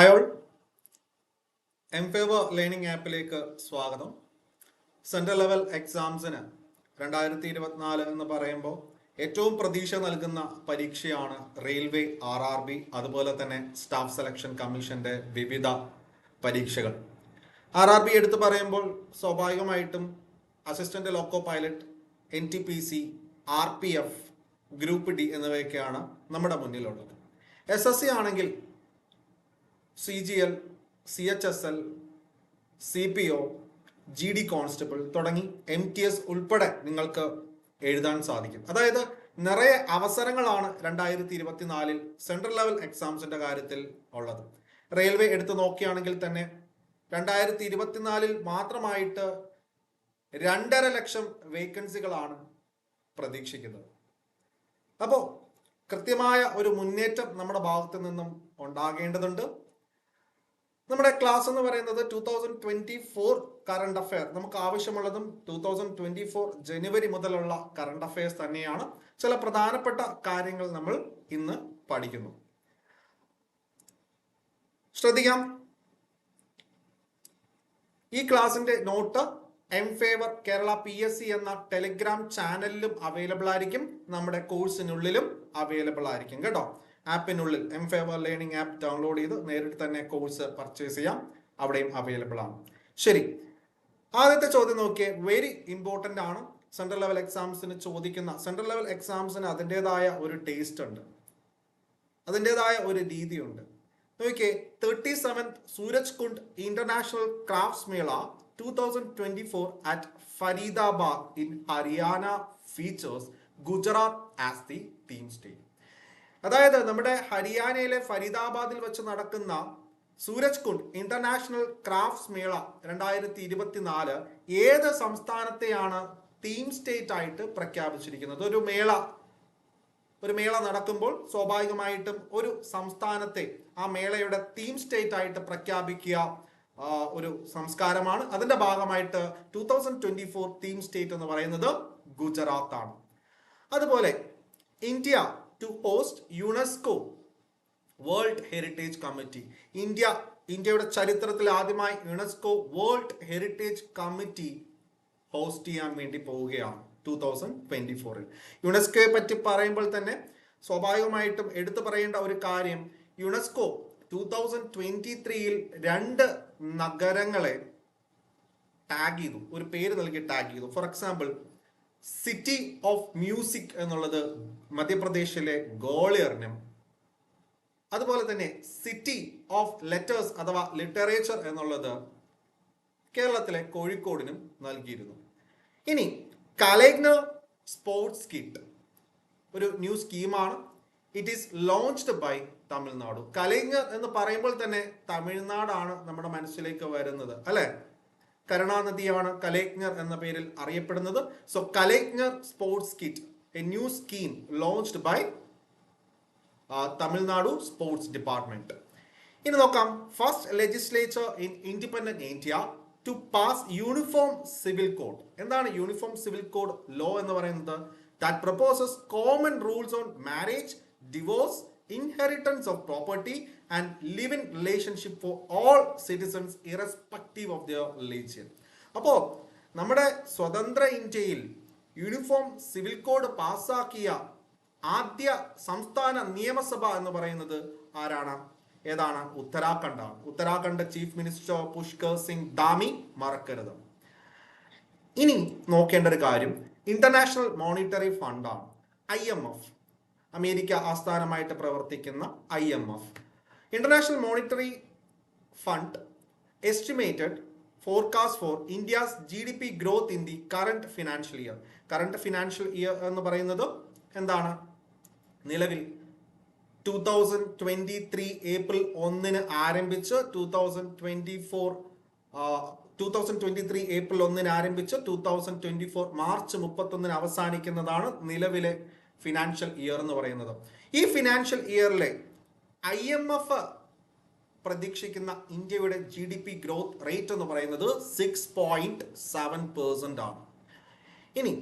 അയോൾ M favour learning ആപ്പിലേക്ക് സ്വാഗതം. Central level എക്സാംസിന് രണ്ടായിരത്തി ഇരുപത്തിനാല് എന്ന് പറയുമ്പോൾ ഏറ്റവും പ്രതീക്ഷ നൽകുന്ന പരീക്ഷയാണ് റെയിൽവേ ആർ ആർ ബി അതുപോലെ തന്നെ സ്റ്റാഫ് സെലക്ഷൻ കമ്മീഷന്റെ വിവിധ പരീക്ഷകൾ. ആർ ആർ ബി എടുത്തു പറയുമ്പോൾ സ്വാഭാവികമായിട്ടും assistant loco pilot N T P C R P F group D എന്നിവയൊക്കെയാണ് നമ്മുടെ മുന്നിലുള്ളത്. എസ് എസ് സി ആണെങ്കിൽ C G L C H S L C P O G D constable തുടങ്ങി M T S ഉൾപ്പെടെ നിങ്ങൾക്ക് എഴുതാൻ സാധിക്കും. അതായത് നിറയെ അവസരങ്ങളാണ് രണ്ടായിരത്തി ഇരുപത്തിനാലിൽ സെൻട്രൽ ലെവൽ എക്സാംസിന്റെ കാര്യത്തിൽ ഉള്ളത്. റെയിൽവേ എടുത്തു നോക്കുകയാണെങ്കിൽ തന്നെ രണ്ടായിരത്തി ഇരുപത്തിനാലിൽ മാത്രമായിട്ട് രണ്ടര ലക്ഷം വേക്കൻസികളാണ് പ്രതീക്ഷിക്കുന്നത്. അപ്പോൾ കൃത്യമായ ഒരു മുന്നേറ്റം നമ്മുടെ ഭാഗത്ത് നിന്നും ഉണ്ടാകേണ്ടതുണ്ട്. നമ്മുടെ ക്ലാസ് എന്ന് പറയുന്നത് two thousand twenty four current affair നമുക്ക് ആവശ്യമുള്ളതും ടൂ തൗസൻഡ് ട്വന്റി ഫോർ ജനുവരി മുതലുള്ള കറണ്ട് അഫയേഴ്സ് തന്നെയാണ്. ചില പ്രധാനപ്പെട്ട കാര്യങ്ങൾ നമ്മൾ ഇന്ന് പഠിക്കുന്നു. ശ്രദ്ധിക്കാം. ഈ ക്ലാസിന്റെ note M favour Kerala P S C എന്ന ടെലിഗ്രാം ചാനലിലും അവൈലബിൾ ആയിരിക്കും. നമ്മുടെ കോഴ്സിനുള്ളിലും അവൈലബിൾ ആയിരിക്കും. കേട്ടോ? ആപ്പിനുള്ളിൽ M favour learning app download ചെയ്ത് നേരിട്ട് തന്നെ കോഴ്സ് പർച്ചേസ് ചെയ്യാം. അവിടെയും അവൈലബിൾ ആണ്. ശരി. ആദ്യത്തെ ചോദ്യം നോക്കിയേ. വെരി ഇമ്പോർട്ടന്റ് ആണ്. സെൻട്രൽ ലെവൽ എക്സാംസിന് ചോദിക്കുന്ന സെൻട്രൽ ലെവൽ എക്സാംസിന് അതിന്റെതായ ഒരു ടേസ്റ്റ് ഉണ്ട്. അതിന്റെതായ ഒരു രീതിയുണ്ട്. നോക്കിയേ. Thirty seventh Suraj Kund international crafts mela two thousand twenty four at Faridabad in Haryana features Gujarat as the theme state അതായത് നമ്മുടെ ഹരിയാനയിലെ ഫരീദാബാദിൽ വെച്ച് നടക്കുന്ന സൂരജ് കുണ്ട് ഇന്റർനാഷണൽ ക്രാഫ്റ്റ്സ് മേള രണ്ടായിരത്തി ഇരുപത്തിനാല് ഏത് സംസ്ഥാനത്തെയാണ് തീം സ്റ്റേറ്റ് ആയിട്ട് പ്രഖ്യാപിച്ചിരിക്കുന്നത്? ഒരു മേള. ഒരു മേള നടക്കുമ്പോൾ സ്വാഭാവികമായിട്ടും ഒരു സംസ്ഥാനത്തെ ആ മേളയുടെ തീം സ്റ്റേറ്റ് ആയിട്ട് പ്രഖ്യാപിക്കുക ഒരു സംസ്കാരമാണ്. അതിന്റെ ഭാഗമായിട്ട് two thousand twenty four theme state എന്ന് പറയുന്നത് ഗുജറാത്താണ്. അതുപോലെ India to host UNESCO world heritage committee India ഇന്ത്യയുടെ ചരിത്രത്തിൽ ആദ്യമായി UNESCO world heritage committee host ചെയ്യാൻ വേണ്ടി പോവുകയാണ് ടൂ തൗസൻഡ് ട്വന്റി ഫോറിൽ യുനെസ്കോയെ പറ്റി പറയുമ്പോൾ തന്നെ സ്വാഭാവികമായിട്ടും എടുത്തു പറയേണ്ട ഒരു കാര്യം യുനെസ്കോ ടൂ തൗസൻഡ് ട്വന്റി ത്രീയിൽ രണ്ട് നഗരങ്ങളെ ടാഗ് ചെയ്തു. ഒരു പേര് നൽകി ടാഗ് ചെയ്തു. For example city of music എന്നുള്ളത് മധ്യപ്രദേശിലെ ഗോളിയറിനും അതുപോലെ തന്നെ സിറ്റി ഓഫ് ലെറ്റേഴ്സ് അഥവാ ലിറ്ററേച്ചർ എന്നുള്ളത് കേരളത്തിലെ കോഴിക്കോടിനും നൽകിയിരുന്നു. ഇനി കലൈഗ്നർ സ്പോർട്സ് കിറ്റ് ഒരു ന്യൂ സ്കീമാണ് it is launched by Tamil Nadu Kalaignar എന്ന് പറയുമ്പോൾ തന്നെ തമിഴ്നാടാണ് നമ്മുടെ മനസ്സിലേക്ക് വരുന്നത് അല്ലെ? കരുണാനദിയാണ് കലേജ്ഞർ എന്ന പേരിൽ അറിയപ്പെടുന്നത്. So Kalaignar sports kit a new scheme launched by Tamil Nadu sports department ഇനി നോക്കാം. First legislature in independent India to pass uniform civil code എന്താണ് യൂണിഫോം സിവിൽ കോഡ് ലോ എന്ന് പറയുന്നത്? That proposes common rules on marriage divorce inheritance of property and live in relationship for all citizens irrespective of their religion അപ്പോൾ നമ്മുടെ സ്വതന്ത്ര ഇന്ത്യയിൽ uniform civil code പാസ്സാക്കിയ ആദ്യ സംസ്ഥാന നിയമസഭ എന്ന് പറയുന്നത് ആരാണ്? ഏതാണ്? ഉത്തരാഖണ്ഡാണ് ഉത്തരാഖണ്ഡ് ചീഫ് മിനിസ്റ്റർ പുഷ്കർ സിംഗ് ദാമി മറക്കരുത്. ഇനി നോക്കേണ്ട ഒരു കാര്യം. ഇന്റർനാഷണൽ മോണിറ്ററി ഫണ്ടാണ് ഐ എം എഫ് അമേരിക്ക ആസ്ഥാനമായിട്ട് പ്രവർത്തിക്കുന്ന I M F international monetary fund estimated forecast for India's G D P growth in the current financial year current financial year എന്ന് പറയുന്നത് എന്താണ്? നിലവിൽ two thousand twenty three April ഒന്നിന് ആരംഭിച്ച് two thousand twenty four two thousand twenty three April ഒന്നിന് ആരംഭിച്ച് two thousand twenty four March മുപ്പത്തൊന്നിന് അവസാനിക്കുന്നതാണ് നിലവിലെ ഫിനാൻഷ്യൽ ഇയർ എന്ന് പറയുന്നത്. ഈ ഫിനാൻഷ്യൽ ഇയറിലെ ഐ എം എഫ് പ്രതീക്ഷിക്കുന്ന ഇന്ത്യയുടെ G D P growth rate എന്ന് പറയുന്നത് സിക്സ് പോയിന്റ് സെവൻ പെർസെന്റ് ആണ്. ഇനി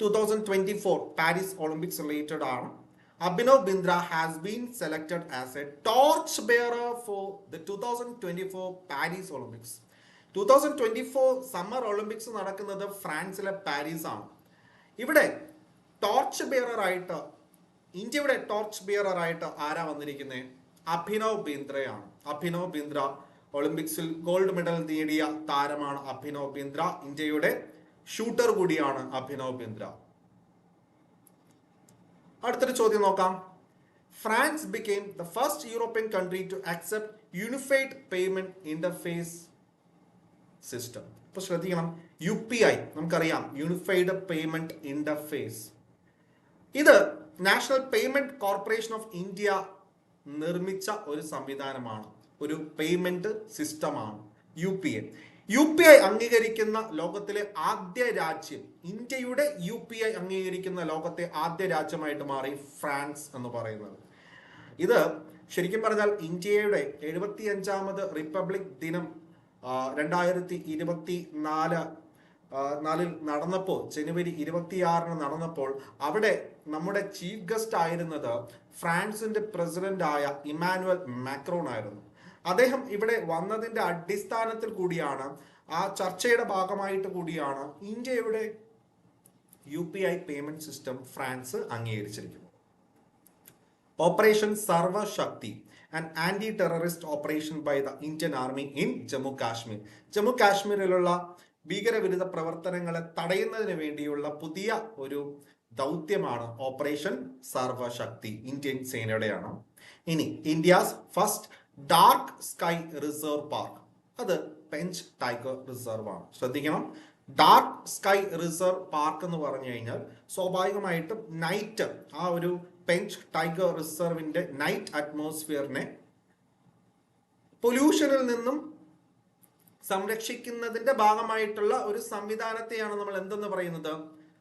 two thousand twenty four Paris Olympics related ആണ്. Abhinav Bindra has been selected has been selected as a torch bearer for the 2024 Paris Olympics. 2024 summer Olympics നടക്കുന്നത് ഫ്രാൻസിലെ Paris ആണ്. ഇവിടെ torch bearer ആയിട്ട് ഇന്ത്യയുടെ torch bearer ആയിട്ട് ആരാ വന്നിരിക്കുന്നത് അഭിനവ് ബിന്ദ്രയാണ്. അഭിനവ് ബിന്ദ്ര ഒളിമ്പിക്സിൽ ഗോൾഡ് മെഡൽ നേടിയ താരമാണ് അഭിനവ് ബിന്ദ്ര. ഇന്ത്യയുടെ ഷൂട്ടർ കൂടിയാണ് അഭിനവ് ബിന്ദ്ര. അടുത്തൊരു ചോദ്യം നോക്കാം. France became the first European country to accept unified payment interface system ഇപ്പൊ ശ്രദ്ധിക്കണം. യു പി ഐ നമുക്കറിയാം. യൂണിഫൈഡ് പേയ്മെന്റ് ഇന്റർഫേസ് ഇത് national payment corporation of India നിർമ്മിച്ച ഒരു സംവിധാനമാണ്. ഒരു പേയ്മെന്റ് സിസ്റ്റമാണ് U P I U P I അംഗീകരിക്കുന്ന ലോകത്തിലെ ആദ്യ രാജ്യം ഇന്ത്യയുടെ യു പി ഐ അംഗീകരിക്കുന്ന ലോകത്തെ ആദ്യ രാജ്യമായിട്ട് മാറി ഫ്രാൻസ് എന്ന് പറയുന്നത്. ഇത് ശരിക്കും പറഞ്ഞാൽ ഇന്ത്യയുടെ എഴുപത്തി അഞ്ചാമത് റിപ്പബ്ലിക് ദിനം രണ്ടായിരത്തി ഇരുപത്തി നാല് നാലിൽ നടന്നപ്പോൾ ജനുവരി ഇരുപത്തിയാറിന് നടന്നപ്പോൾ അവിടെ നമ്മുടെ ചീഫ് ഗസ്റ്റ് ആയിരുന്നത് പ്രസിഡന്റ് ആയ ഇമാനുവൽ മാക്രോൺ ആയിരുന്നു. അദ്ദേഹം ഇവിടെ വന്നതിന്റെ അടിസ്ഥാനത്തിൽ കൂടിയാണ് ആ ചർച്ചയുടെ ഭാഗമായിട്ട് കൂടിയാണ് ഇന്ത്യയുടെ U P I payment system France അംഗീകരിച്ചിരിക്കുന്നത്. Operation Sarvashakti and anti terrorist operation by the Indian army in Jammu Kashmir Jammu കാശ്മീരിലുള്ള ഭീകരവിരുദ്ധ പ്രവർത്തനങ്ങളെ തടയുന്നതിന് വേണ്ടിയുള്ള പുതിയ ഒരു ദൗത്യമാണ് ഓപ്പറേഷൻ സർവശക്തി ഇന്ത്യൻ സേനയുടെയാണ്. ഇനി India's first dark sky reserve park. അത് പെഞ്ച് ടൈഗർ റിസർവ് ആണ് ശ്രദ്ധിക്കണം. ഡാർക്ക് സ്കൈ റിസർവ് പാർക്ക് എന്ന് പറഞ്ഞു കഴിഞ്ഞാൽ സ്വാഭാവികമായിട്ടും നൈറ്റ് ആ ഒരു പെഞ്ച് ടൈഗർ റിസർവിന്റെ നൈറ്റ് അറ്റ്മോസ്ഫിയറിനെ പൊല്യൂഷനിൽ നിന്നും സംരക്ഷിക്കുന്നതിന്റെ ഭാഗമായിട്ടുള്ള ഒരു സംവിധാനത്തെയാണ് നമ്മൾ എന്തെന്ന് പറയുന്നത്?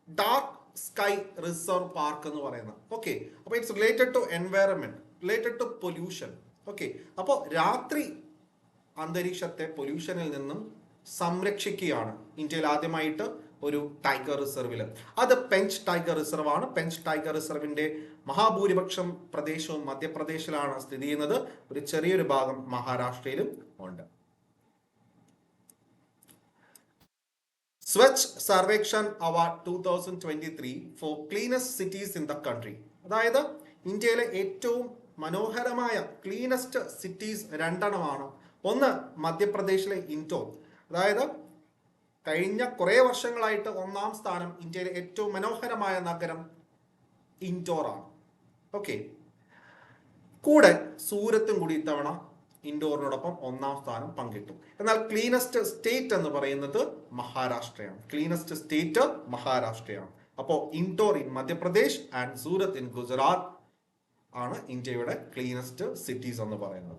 ഡാർക്ക് സ്കൈ റിസർവ് പാർക്ക് എന്ന് പറയുന്നത്. ഓക്കെ അപ്പോൾ it's related to environment related to pollution okay അപ്പോൾ രാത്രി അന്തരീക്ഷത്തെ പൊല്യൂഷനിൽ നിന്നും സംരക്ഷിക്കുകയാണ് ഇന്ത്യയിൽ ആദ്യമായിട്ട് ഒരു ടൈഗർ റിസർവിൽ അത് പെഞ്ച് ടൈഗർ റിസർവ് ആണ്. പെഞ്ച് ടൈഗർ റിസർവിന്റെ മഹാഭൂരിപക്ഷം പ്രദേശവും മധ്യപ്രദേശിലാണ് സ്ഥിതി ചെയ്യുന്നത്. ഒരു ചെറിയൊരു ഭാഗം മഹാരാഷ്ട്രയിലും ഉണ്ട്. Swachh Survekshan award two thousand twenty three four cleanest cities in the country അതായത് ഇന്ത്യയിലെ ഏറ്റവും മനോഹരമായ ക്ലീനസ്റ്റ് സിറ്റീസ് രണ്ടെണ്ണമാണ്. ഒന്ന് മധ്യപ്രദേശിലെ ഇൻഡോർ അതായത് കഴിഞ്ഞ കുറേ വർഷങ്ങളായിട്ട് ഒന്നാം സ്ഥാനം ഇന്ത്യയിലെ ഏറ്റവും മനോഹരമായ നഗരം ഇൻഡോറാണ് ഓക്കെ കൂടെ സൂരത്തും കൂടി ഇത്തവണ ഇൻഡോറിനോടൊപ്പം ഒന്നാം സ്ഥാനം പങ്കിട്ടു. എന്നാൽ ക്ലീനസ്റ്റ് സ്റ്റേറ്റ് എന്ന് പറയുന്നത് മഹാരാഷ്ട്രയാണ്. ക്ലീനസ്റ്റ് സ്റ്റേറ്റ് മഹാരാഷ്ട്രയാണ്. അപ്പോൾ Indore in Madhya Pradesh and Surat in Gujarat ആണ് ഇന്ത്യയുടെ ക്ലീനസ്റ്റ് സിറ്റീസ് എന്ന് പറയുന്നത്.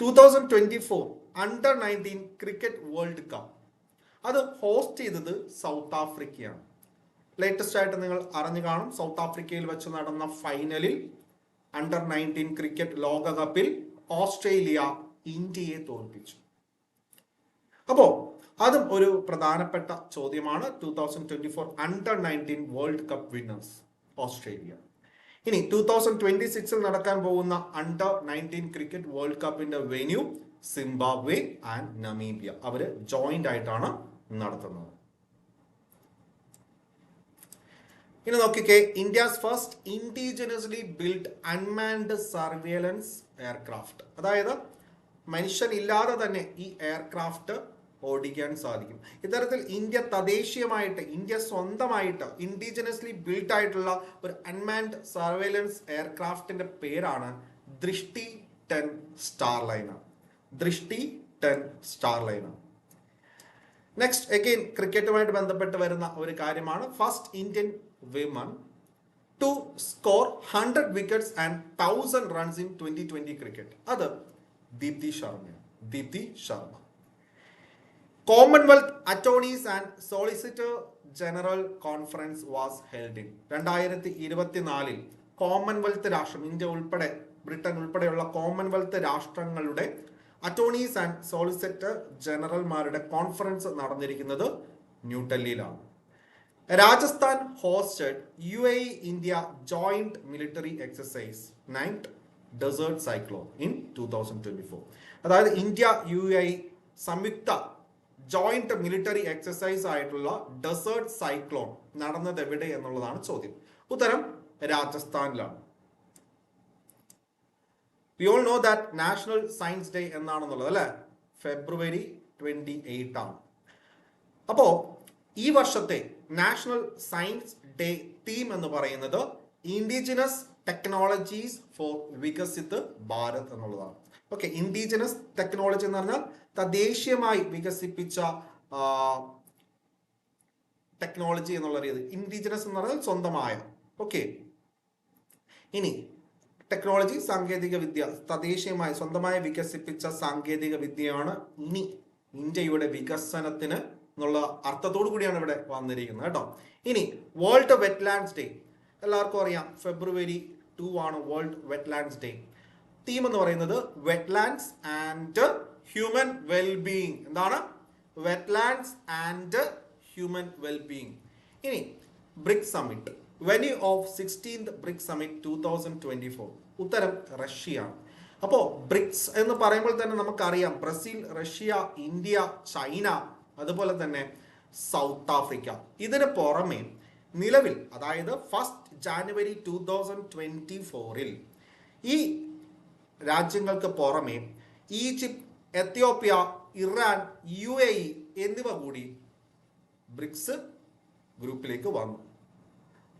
Two thousand twenty four under nineteen cricket world cup അത് ഹോസ്റ്റ് ചെയ്തത് സൗത്ത് ആഫ്രിക്കയാണ്. ലേറ്റസ്റ്റ് ആയിട്ട് നിങ്ങൾ അറിഞ്ഞു കാണും. സൗത്ത് ആഫ്രിക്കയിൽ വെച്ച് നടന്ന ഫൈനലിൽ അണ്ടർ നയന്റീൻ ക്രിക്കറ്റ് ലോകകപ്പിൽ ഓസ്ട്രേലിയ ഇന്ത്യയെ തോൽപ്പിച്ചു. അപ്പോ അതും ഒരു പ്രധാനപ്പെട്ട ചോദ്യമാണ്. Two thousand twenty four under nineteen world cup winners Australia. ഇനി ടൂ തൗസൻഡ് ട്വന്റി സിക്സിൽ നടക്കാൻ പോകുന്ന അണ്ടർ നയന്റീൻ ക്രിക്കറ്റ് വേൾഡ് കപ്പിന്റെ വെന്യൂ സിംബാബ്വെ ആൻഡ് നമീബിയ അവർ ജോയിന്റ് ആയിട്ടാണ് നടത്തുന്നത്. ഇനി നോക്കിക്കേ India's first indigenously build unmanned surveillance aircraft അതായത് മനുഷ്യനില്ലാതെ തന്നെ ഈ എയർക്രാഫ്റ്റ് ഓടിക്കാൻ സാധിക്കും. ഇത്തരത്തിൽ ഇന്ത്യ തദ്ദേശീയമായിട്ട് ഇന്ത്യ സ്വന്തമായിട്ട് ഇൻഡിജിനസ്ലി ബിൽഡ് ആയിട്ടുള്ള ഒരു അൺമാൻഡ് സർവേലൻസ് എയർക്രാഫ്റ്റിന്റെ പേരാണ് Drishti ten star liner Drishti ten star liner next again ക്രിക്കറ്റുമായിട്ട് ബന്ധപ്പെട്ട് വരുന്ന ഒരു കാര്യമാണ്. First Indian women to score hundred wickets and 1000 runs in twenty twenty cricket അത് ദീപ്തി ശർമ്മയാണ് Deepti Sharma Commonwealth attorneys and solicitor general conference was held in രണ്ടായിരത്തി ഇരുപത്തിനാലിൽ Commonwealth രാഷ്ട്രം India ഉൾപ്പെടെ ബ്രിട്ടൻ ഉൾപ്പെടെയുള്ള കോമൺവെൽത്ത് രാഷ്ട്രങ്ങളുടെ അറ്റോർണീസ് ആൻഡ് സോളിസിറ്റർ ജനറൽമാരുടെ conference നടന്നിരിക്കുന്നത് ന്യൂഡൽഹിയിലാണ് Rajasthan hosted U A India joint military exercise night desert cyclone in two thousand twenty four അതായത് India U A സംയുക്ത ജോയിന്റ് മിലിറ്ററി എക്സസൈസ് ആയിട്ടുള്ള ഡെസേർട്ട് സൈക്ലോൺ നടന്നത് എവിടെ എന്നുള്ളതാണ് ചോദ്യം. ഉത്തരം രാജസ്ഥാനിലാണ്. We all know that national science day എന്നാണെന്നുള്ളത് അല്ലെ? ഫെബ്രുവരി ട്വന്റി എയ്റ്റ് ആണ്. അപ്പോ ഈ വർഷത്തെ നാഷണൽ സയൻസ് ഡേ തീം എന്ന് പറയുന്നത് indigenous technologies for Viksit Bharat എന്നുള്ളതാണ്. ഓക്കെ ഇൻഡിജിനസ് ടെക്നോളജി എന്ന് പറഞ്ഞാൽ തദ്ദേശീയമായി വികസിപ്പിച്ച ടെക്നോളജി എന്നുള്ള രീതി. ഇൻഡിജിനസ് എന്ന് പറഞ്ഞാൽ സ്വന്തമായ. ഓക്കെ ഇനി ടെക്നോളജി സാങ്കേതിക വിദ്യ തദ്ദേശീയമായി സ്വന്തമായി വികസിപ്പിച്ച സാങ്കേതിക വിദ്യയാണ് ഇനി ഇന്ത്യയുടെ വികസനത്തിന് എന്നുള്ള അർത്ഥത്തോടു കൂടിയാണ് ഇവിടെ വന്നിരിക്കുന്നത് കേട്ടോ. ഇനി വേൾഡ് വെറ്റ്ലാൻഡ്സ് ഡേ എല്ലാവർക്കും അറിയാം ഫെബ്രുവരി ടു ആണ് വേൾഡ് വെറ്റ്ലാൻഡ്സ് ഡേ തീം എന്ന് പറയുന്നത് വെറ്റ്ലാൻഡ്സ് ആൻഡ് ഹ്യൂമൻ വെൽബീയിങ് എന്താണ്? വെറ്റ്ലാൻഡ്സ് ആൻഡ് ഹ്യൂമൻ വെൽബീയിങ് ഇനി BRIC summit venue of sixteenth BRIC summit two thousand twenty four ഉത്തരം റഷ്യയാണ് അപ്പോൾ ബ്രിക്സ് എന്ന് പറയുമ്പോൾ തന്നെ നമുക്കറിയാം ബ്രസീൽ റഷ്യ ഇന്ത്യ ചൈന അതുപോലെ തന്നെ സൗത്ത് ആഫ്രിക്ക ഇതിന് പുറമെ നിലവിൽ അതായത് first January two thousand twenty ഫോറിൽ ഈ രാജ്യങ്ങൾക്ക് പുറമെ Egypt Ethiopia Iran U A E എന്നിവ കൂടി ബ്രിക്സ് ഗ്രൂപ്പിലേക്ക് വന്നു.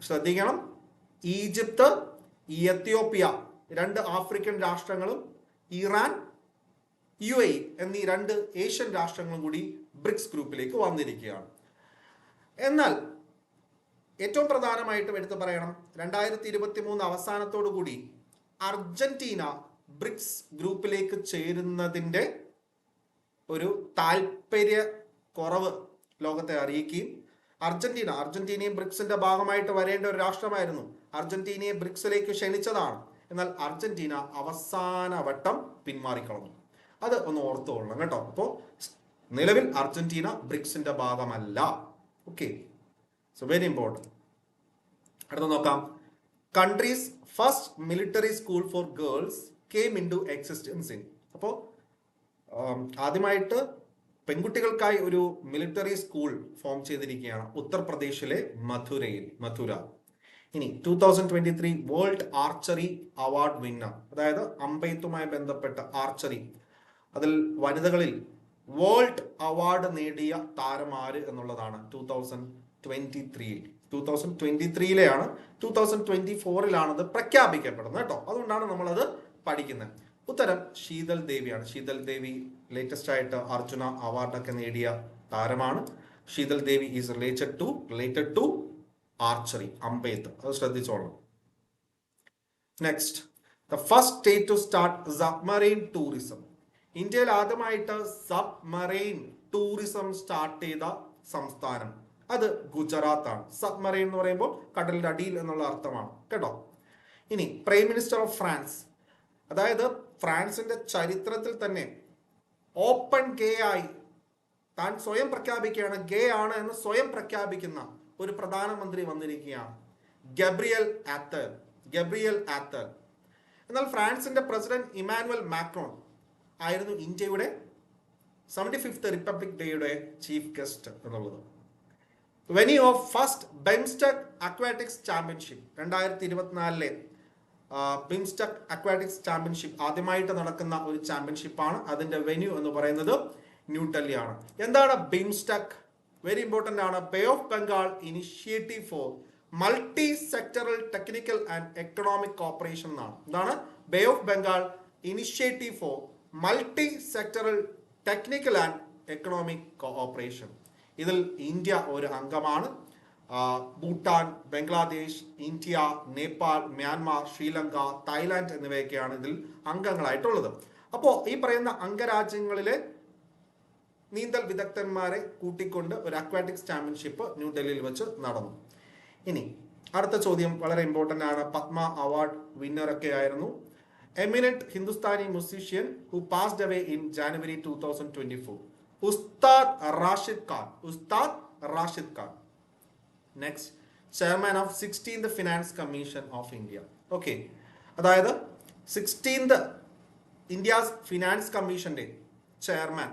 ശ്രദ്ധിക്കണം. ഈജിപ്ത് എത്യോപ്യ രണ്ട് ആഫ്രിക്കൻ രാഷ്ട്രങ്ങളും ഇറാൻ യു എന്നീ രണ്ട് ഏഷ്യൻ രാഷ്ട്രങ്ങളും കൂടി ബ്രിക്സ് ഗ്രൂപ്പിലേക്ക് വന്നിരിക്കുകയാണ്. എന്നാൽ ഏറ്റവും പ്രധാനമായിട്ടും എടുത്തു പറയണം രണ്ടായിരത്തി ഇരുപത്തി മൂന്ന് അവസാനത്തോടു കൂടി അർജന്റീന ബ്രിക്സ് ഗ്രൂപ്പിലേക്ക് ചേരുന്നതിന്റെ ഒരു താല്പര്യ കുറവ് ലോകത്തെ അറിയിക്കുകയും അർജന്റീന അർജന്റീനയും ബ്രിക്സിന്റെ ഭാഗമായിട്ട് വരേണ്ട ഒരു രാഷ്ട്രമായിരുന്നു. അർജന്റീനയെ ബ്രിക്സിലേക്ക് ക്ഷണിച്ചതാണ്. എന്നാൽ അർജന്റീന അവസാന വട്ടം പിന്മാറിക്കളഞ്ഞു. അത് ഒന്ന് ഓർത്തുകൊള്ളണം കേട്ടോ. അപ്പോൾ നിലവിൽ അർജന്റീന ബ്രിക്സിന്റെ ഭാഗമല്ല. ഓക്കെ സോ വെരി ഇമ്പോർട്ടന്റ് അടുത്ത നോക്കാം. Countries first military school for girls came in to existence in അപ്പോൾ ആദ്യമായിട്ട് പെൺകുട്ടികൾക്കായി ഒരു മിലിറ്ററി സ്കൂൾ ഫോം ചെയ്തിരിക്കുകയാണ് ഉത്തർപ്രദേശിലെ മധുരയിൽ മധുര. ഇനി two thousand twenty three world archery award winner അതായത് അമ്പയത്തുമായി ബന്ധപ്പെട്ട ആർച്ചറി അതിൽ വനിതകളിൽ വേൾഡ് അവാർഡ് നേടിയ താരമാര് എന്നുള്ളതാണ് ടൂ തൗസൻഡ് ട്വന്റി ത്രീയിൽ ടൂ തൗസൻഡ് ട്വന്റി ത്രീയിലെയാണ് ടൂ തൗസൻഡ് ട്വന്റി ഫോറിലാണത് പ്രഖ്യാപിക്കപ്പെടുന്നത് കേട്ടോ. അതുകൊണ്ടാണ് നമ്മളത് പഠിക്കുന്നത്. ഉത്തരം ശീതൽ ദേവിയാണ്. ശീതൽ ദേവി ലേറ്റസ്റ്റ് ആയിട്ട് അർജുന അവാർഡൊക്കെ നേടിയ താരമാണ്. Sheetal Devi is related to related to archery അമ്പെയ്ത്ത്. അത് ശ്രദ്ധിച്ചോളണം. Next the first state to start submarine tourism ഇന്ത്യയിൽ ആദ്യമായിട്ട് സബ്മറൈൻ ടൂറിസം സ്റ്റാർട്ട് ചെയ്ത സംസ്ഥാനം അത് ഗുജറാത്താണ്. സബ്മറൈൻ എന്ന് പറയുമ്പോൾ കടലിന്റെ അടിയിൽ എന്നുള്ള അർത്ഥമാണ്. കേട്ടോ? ഇനി പ്രൈം മിനിസ്റ്റർ ഓഫ് ഫ്രാൻസ് അതായത് ഫ്രാൻസിന്റെ ചരിത്രത്തിൽ തന്നെ ഓപ്പൺ ഗേ ആയി താൻ സ്വയം പ്രഖ്യാപിക്കുകയാണ്. ഗേ ആണ് എന്ന് സ്വയം പ്രഖ്യാപിക്കുന്ന ഒരു പ്രധാനമന്ത്രി വന്നിരിക്കുകയാണ്. ഗബ്രിയൽ ആത്തൽ ഗബ്രിയൽ ആത്തൽ എന്നാൽ ഫ്രാൻസിന്റെ പ്രസിഡന്റ് ഇമാനുവൽ മാക്രോൺ ആയിരുന്നു ഇന്ത്യയുടെ സെവന്റി ഫിഫ്ത്ത് റിപ്പബ്ലിക് ഡേയുടെ ചീഫ് ഗസ്റ്റ് എന്നുള്ളത്. Venue of first BIMSTEC aquatics championship രണ്ടായിരത്തി ഇരുപത്തിനാലിലെ ബിംസ്റ്റക് അക്വാറ്റിക്സ് ചാമ്പ്യൻഷിപ്പ് ആദ്യമായിട്ട് നടക്കുന്ന ഒരു ചാമ്പ്യൻഷിപ്പാണ് അതിന്റെ വെന്യൂ എന്ന് പറയുന്നത് ന്യൂഡൽഹിയാണ് എന്താണ് ബിംസ്റ്റക് വെരി ഇമ്പോർട്ടന്റ് ആണ്. Bay of Bengal initiative for multi sectoral technical and economic cooperation എന്നാണ്. എന്താണ് bay of Bengal initiative for multi sectoral technical and economic cooperation ഇതിൽ ഇന്ത്യ ഒരു അംഗമാണ്. Bhutan Bangladesh India Nepal Myanmar Sri Lanka Thailand എന്നിവയൊക്കെയാണ് ഇതിൽ അംഗങ്ങളായിട്ടുള്ളത്. അപ്പോൾ ഈ പറയുന്ന അംഗരാജ്യങ്ങളിലെ നീന്തൽ വിദഗ്ധന്മാരെ കൂട്ടിക്കൊണ്ട് ഒരു അക്വാറ്റിക്സ് ചാമ്പ്യൻഷിപ്പ് ന്യൂഡൽഹിയിൽ വെച്ച് നടന്നു. ഇനി അടുത്ത ചോദ്യം വളരെ ഇമ്പോർട്ടന്റ് ആണ്. പത്മ അവാർഡ് വിന്നറൊക്കെ ആയിരുന്നു. Eminent Hindustani musician who passed away in January two thousand twenty four Ustad Rashid Khan. Ustad Rashid Khan. Next chairman of sixteenth finance commission of India okay അതായത് സിക്സ്റ്റീൻത് ഇന്ത്യാസ് ഫിനാൻസ് കമ്മീഷന്റെ chairman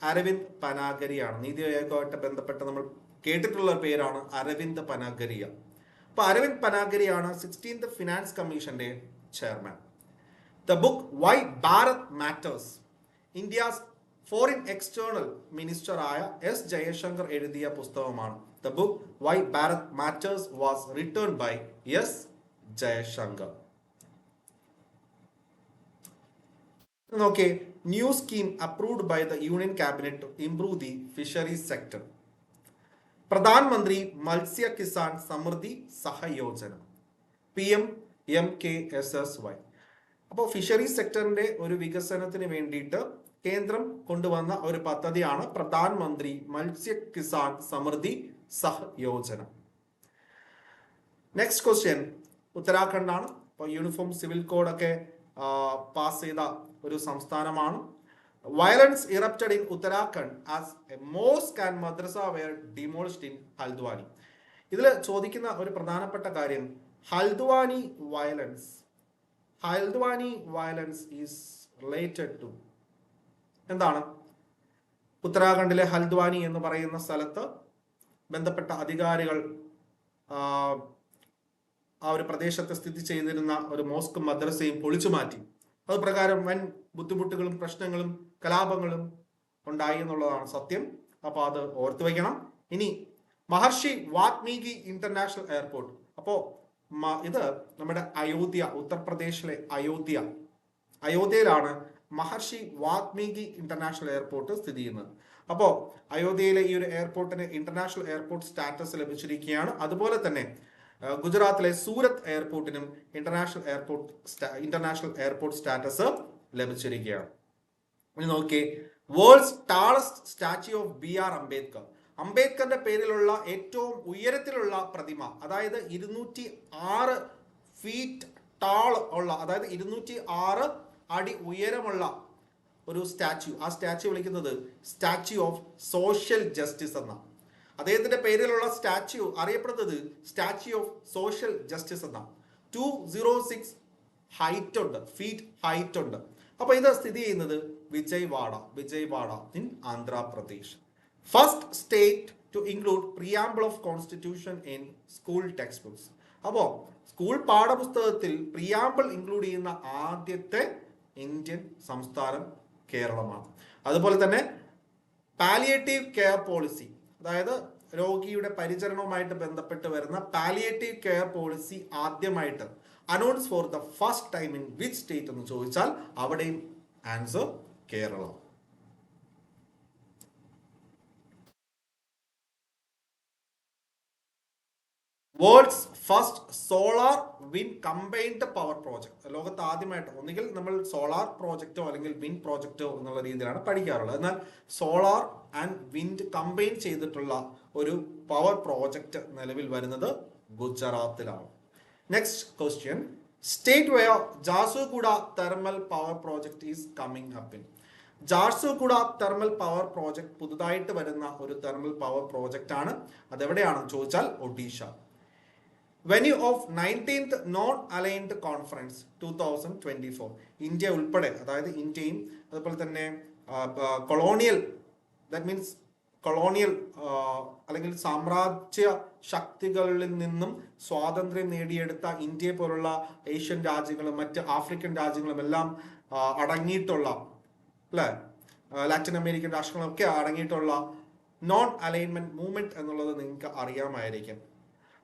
Arvind പനാഗരിയാണ്. നീതി ആയോഗമായിട്ട് ബന്ധപ്പെട്ട് നമ്മൾ കേട്ടിട്ടുള്ള പേരാണ് അരവിന്ദ് പനാഗരിയ. അപ്പൊ അരവിന്ദ് പനാഗരിയാണ് സിക്സ്റ്റീൻത് ഫിനാൻസ് കമ്മീഷന്റെ chairman the book why Bharat matters India's foreign external മിനിസ്റ്ററായ S Jaishankar എഴുതിയ പുസ്തകമാണ്. The book why Bharat matters was return by S Jaishankar നോക്കേ new scheme approved by the union cabinet to improve the fisheries sector Pradhan Mantri Matsya Kisan Samriddhi Sahayojana P M M K S S Y. അപ്പോൾ fisheries സെക്ടറിന്റെ ഒരു വികസനത്തിന് വേണ്ടിയിട്ട് കേന്ദ്രം കൊണ്ടുവന്ന ഒരു പദ്ധതിയാണ് പ്രധാനമന്ത്രി മത്സ്യ കിസാൻ സമൃദ്ധി സഹയോജന നെക്സ്റ്റ് ക്വസ്റ്റ്യൻ ഉത്തരാഖണ്ഡാണ്. ഇപ്പോൾ യൂണിഫോം സിവിൽ കോഡൊക്കെ പാസ് ചെയ്ത ഒരു സംസ്ഥാനമാണ്. Violence erupted in Uttarakhand as a mosque and madrasa were demolished in Haldwani ഇതിൽ ചോദിക്കുന്ന ഒരു പ്രധാനപ്പെട്ട കാര്യം Haldwani violence Haldwani violence is related to എന്താണ്? ഉത്തരാഖണ്ഡിലെ ഹൽദ്വാനി എന്ന് പറയുന്ന സ്ഥലത്ത് ബന്ധപ്പെട്ട അധികാരികൾ ആ, ഒരു പ്രദേശത്ത് സ്ഥിതി ചെയ്തിരുന്ന ഒരു മോസ്കും മദ്രസയും പൊളിച്ചു മാറ്റി. അത് പ്രകാരം വൻ ബുദ്ധിമുട്ടുകളും പ്രശ്നങ്ങളും കലാപങ്ങളും ഉണ്ടായി എന്നുള്ളതാണ് സത്യം. അപ്പൊ അത് ഓർത്തു വയ്ക്കണം. ഇനി മഹർഷി വാത്മീകി ഇന്റർനാഷണൽ എയർപോർട്ട്. അപ്പോ മ- ഇത് നമ്മുടെ അയോധ്യ ഉത്തർപ്രദേശിലെ അയോധ്യ. അയോധ്യയിലാണ് മഹർഷി വാത്മീകി ഇന്റർനാഷണൽ എയർപോർട്ട് സ്ഥിതി ചെയ്യുന്നത്. അപ്പോൾ അയോധ്യയിലെ ഈ ഒരു എയർപോർട്ടിന് ഇന്റർനാഷണൽ എയർപോർട്ട് സ്റ്റാറ്റസ് ലഭിച്ചിരിക്കുകയാണ്. അതുപോലെ തന്നെ ഗുജറാത്തിലെ Surat എയർപോർട്ടിനും international airport international airport status ലഭിച്ചിരിക്കുകയാണ്. ഇനി നോക്കിയേ world's tallest statue of B R Ambedkar അംബേദ്കറിന്റെ പേരിലുള്ള ഏറ്റവും ഉയരത്തിലുള്ള പ്രതിമ അതായത് ഇരുന്നൂറ്റി ആറ് ഫീറ്റ് ടാൾ ഉള്ള അതായത് ഇരുന്നൂറ്റി ആറ് അടി ഉയരമുള്ള ഒരു സ്റ്റാച്യു. ആ സ്റ്റാച്യു വിളിക്കുന്നത് സ്റ്റാച്യു ഓഫ് സോഷ്യൽ ജസ്റ്റിസ് എന്ന. അദ്ദേഹത്തിന്റെ പേരിലുള്ള സ്റ്റാച്യു അറിയപ്പെടുന്നത് സ്റ്റാച്യു ഓഫ് സോഷ്യൽ ജസ്റ്റിസ് എന്ന. ടു സീറോ സിക്സ് ഹൈറ്റ് ഉണ്ട് ഫീറ്റ് ഹൈറ്റ് ഉണ്ട്. അപ്പൊ ഇത് സ്ഥിതി ചെയ്യുന്നത് Vijayawada Vijayawada in Andhra Pradesh first state to include preamble of constitution in school text books അപ്പോൾ സ്കൂൾ പാഠപുസ്തകത്തിൽ പ്രിയാമ്പിൾ ഇൻക്ലൂഡ് ചെയ്യുന്ന ആദ്യത്തെ ഇന്ത്യൻ സംസ്ഥാനം കേരളമാണ്. അതുപോലെ തന്നെ പാലിയേറ്റീവ് കെയർ പോളിസി അതായത് രോഗിയുടെ പരിചരണവുമായിട്ട് ബന്ധപ്പെട്ട് വരുന്ന പാലിയേറ്റീവ് കെയർ പോളിസി ആദ്യമായിട്ട് announce for the first time in which state എന്ന് ചോദിച്ചാൽ അവിടെയും answer Kerala world's first solar wind combined power project. ലോകത്ത് ആദ്യമായിട്ട് ഒന്നുകിൽ നമ്മൾ സോളാർ പ്രോജക്റ്റോ അല്ലെങ്കിൽ വിൻ പ്രോജക്റ്റോ എന്നുള്ള രീതിയിലാണ് പഠിക്കാറുള്ളത്. എന്നാൽ സോളാർ ആൻഡ് വിൻഡ് കമ്പൈൻ ചെയ്തിട്ടുള്ള ഒരു പവർ പ്രോജക്റ്റ് നിലവിൽ വരുന്നത് ഗുജറാത്തിലാണ്. Next question. State where Jharsuguda thermal power project is coming up in. Jharsuguda thermal power project പുതുതായിട്ട് വരുന്ന ഒരു തെർമൽ പവർ പ്രോജക്റ്റ് ആണ് അതെവിടെയാണെന്ന് ചോദിച്ചാൽ Odisha. Venue of nineteenth non aligned conference two thousand twenty four India ഉൾപ്പെടെ അതായത് ഇന്ത്യയും അതുപോലെ തന്നെ കൊളോണിയൽ ദാറ്റ് മീൻസ് കൊളോണിയൽ അല്ലെങ്കിൽ സാമ്രാജ്യ ശക്തികളിൽ നിന്നും സ്വാതന്ത്ര്യം നേടിയെടുത്ത ഇന്ത്യയെ പോലുള്ള ഏഷ്യൻ രാജ്യങ്ങളും മറ്റ് ആഫ്രിക്കൻ രാജ്യങ്ങളും എല്ലാം അടങ്ങിയിട്ടുള്ള അല്ലേ ലാറ്റിൻ അമേരിക്കൻ രാഷ്ട്രങ്ങളൊക്കെ അടങ്ങിയിട്ടുള്ള നോൺ അലൈൻമെന്റ് മൂവ്മെന്റ് എന്നുള്ളത് നിങ്ങൾക്ക് അറിയാമായിരിക്കും.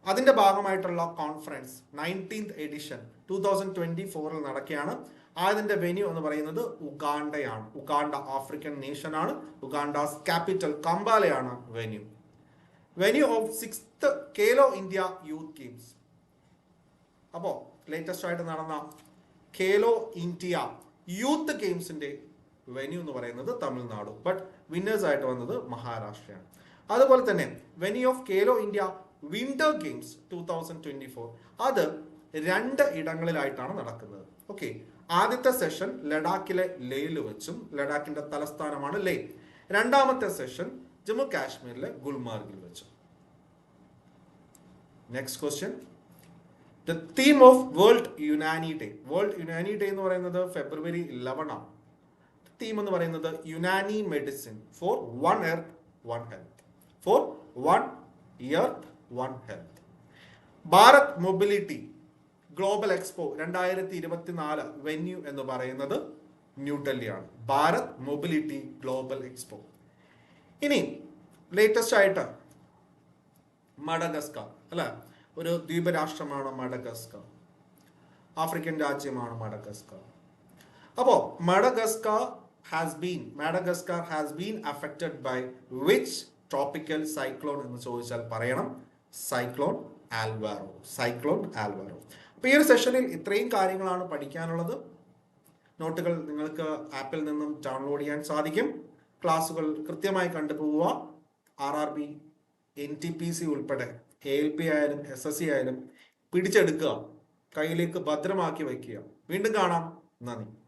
അതിന്റെ ഭാഗമായിട്ടുള്ള conference nineteenth edition two thousand twenty ഫോറിൽ നടക്കുകയാണ്. അതിന്റെ വെന്യൂ എന്ന് പറയുന്നത് ഉഗാണ്ടയാണ്. ഉഗാണ്ട ആഫ്രിക്കൻ നേഷൻ ആണ്. Uganda's capital കമ്പാലയാണ് venue venue of sixth Khelo India youth games അപ്പോൾ ലേറ്റസ്റ്റ് ആയിട്ട് നടന്ന കേലോ ഇന്ത്യ യൂത്ത് ഗെയിംസിന്റെ വെന്യൂ എന്ന് പറയുന്നത് തമിഴ്നാട്. ബട്ട് വിന്നേഴ്സ് ആയിട്ട് വന്നത് മഹാരാഷ്ട്രയാണ്. അതുപോലെ തന്നെ venue of Khelo India winter games two thousand four അത് രണ്ട് ഇടങ്ങളിലായിട്ടാണ് നടക്കുന്നത്. ഓക്കെ ആദ്യത്തെ സെഷൻ ലഡാക്കിലെ ലേയിൽ വെച്ചും ലഡാക്കിന്റെ തലസ്ഥാനമാണ് ലേ രണ്ടാമത്തെ സെഷൻ ജമ്മു കാശ്മീരിലെ ഗുൽമാർഗിൽ വെച്ചും. Next question the theme of world Unani day world Unani day എന്ന് പറയുന്നത് ഫെബ്രുവരി ഇലവൺ ആണ്. തീം എന്ന് പറയുന്നത് Unani medicine for one earth one health for one year one health Bharat mobility global expo രണ്ടായിരത്തി ഇരുപത്തിനാല് വെന്യൂ എന്ന് പറയുന്നത് ന്യൂഡൽഹിയാണ് ഭാരത് മൊബിലിറ്റി ഗ്ലോബൽ എക്സ്പോ. ഇനി ലേറ്റസ്റ്റ് ആയിട്ട് മഡഗസ്കർ അല്ല? ഒരു ദ്വീപരാഷ്ട്രമാണ് മഡഗസ്കർ. ആഫ്രിക്കൻ രാജ്യമാണ് മഡഗസ്കർ. അപ്പോൾ Madagascar has been Madagascar has been affected by which tropical cyclone എന്ന് ചോദിച്ചാൽ പറയണം. സൈക്ലോൺ ആൽവാറോ സൈക്ലോൺ ആൽവാറോ അപ്പോൾ ഈ ഒരു സെഷനിൽ ഇത്രയും കാര്യങ്ങളാണ് പഠിക്കാനുള്ളത്. നോട്ടുകൾ നിങ്ങൾക്ക് ആപ്പിൽ നിന്നും ഡൗൺലോഡ് ചെയ്യാൻ സാധിക്കും. ക്ലാസ്സുകൾ കൃത്യമായി കണ്ടുപോവുക. R R B N T P C ഉൾപ്പെടെ എ എൽ പി ആയാലും എസ് എസ് സി ആയാലും പിടിച്ചെടുക്കുക. കയ്യിലേക്ക് ഭദ്രമാക്കി വയ്ക്കുക. വീണ്ടും കാണാം. നന്ദി.